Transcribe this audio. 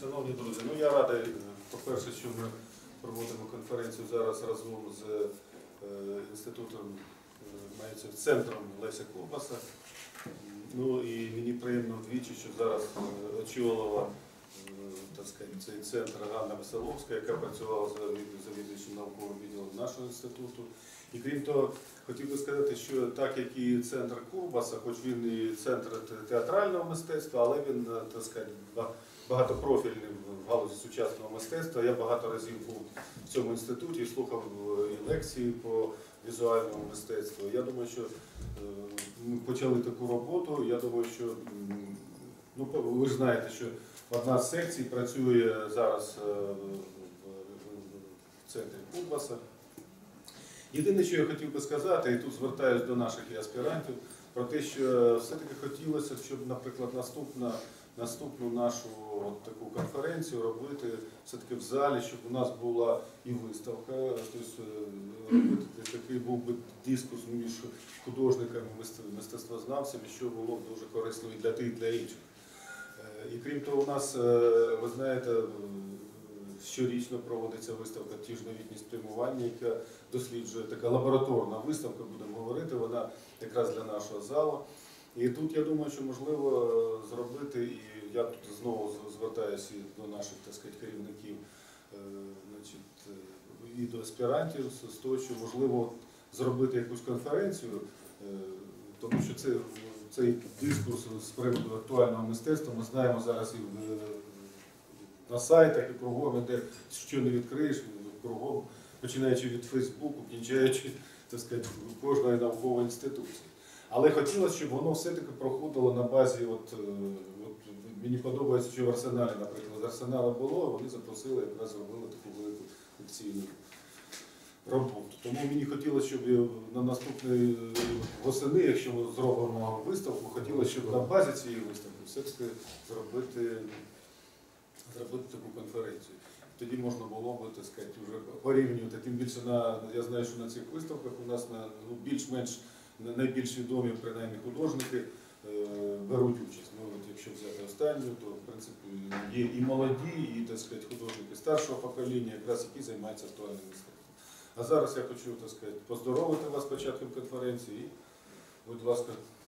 Шановні друзі, ну я радий, по-перше, що ми проводимо конференцію зараз разом з е, інститутом, е, мається центром Леся Ковбаса. Ну і мені приємно вдвічі, що зараз е, очолила цей центр Ганна Веселовська, яка працювала за завідуючим науковим відділом нашого інституту. І крім того, хотів би сказати, що так як і центр Курбаса, хоч він і центр театрального мистецтва, але він так сказати, ба- багатопрофільний в галузі сучасного мистецтва. Я багато разів був в цьому інституті і слухав е, і лекції по візуальному мистецтву. Я думаю, що е, ми почали таку роботу. Я думаю, що ну, ви ж знаєте, що одна з секцій працює зараз е, в- центрі Курбаса. Єдине, що я хотів би сказати, і тут звертаюся до наших аспірантів, про те, що все-таки хотілося, щоб, наприклад, наступна, наступну нашу от таку конференцію робити все-таки в залі, щоб у нас була і виставка, тобто е, такий був би дискус між художниками, мистецтвознавцями, що було б дуже корисно і для тих, і для інших. Е, І крім того, у нас, е, ви знаєте, щорічно проводиться виставка Ті ж новітні спрямування, яка досліджує така лабораторна виставка, будемо говорити, вона якраз для нашого залу. І тут я думаю, що можливо е, зробити, і я тут знову звертаюся до наших так сказати, керівників е, значить, е, і до аспірантів з- того, що можливо зробити якусь конференцію, тому що це, цей дискурс з приводу актуального мистецтва ми знаємо зараз і в, на сайтах, і кругом, де що не відкриєш, кругом, починаючи від Фейсбуку, кінчаючи так сказати, кожної наукової інституції. Але хотілося, щоб воно все-таки проходило на базі, от, е, от мені подобається, що в арсеналі, наприклад, з арсенала було, вони запросили, якраз зробили таку велику лекційну роботу. Тому мені хотілося, щоб на наступний е, восени, якщо ми зробимо виставку, хотілося, щоб на базі цієї виставки все-таки зробити, зробити таку конференцію. Тоді можна було би, так сказати, вже порівнювати. Тим більше на я знаю, що на цих виставках у нас на ну, більш-менш на- найбільш відомі принаймні художники е, беруть участь. Ну, от якщо взяти останню, то в принципі є і молоді, і так сказати, художники старшого покоління, якраз які займаються актуальним мистецтвом. А зараз я хочу так сказати, поздоровити вас початком конференції. Будь ласка,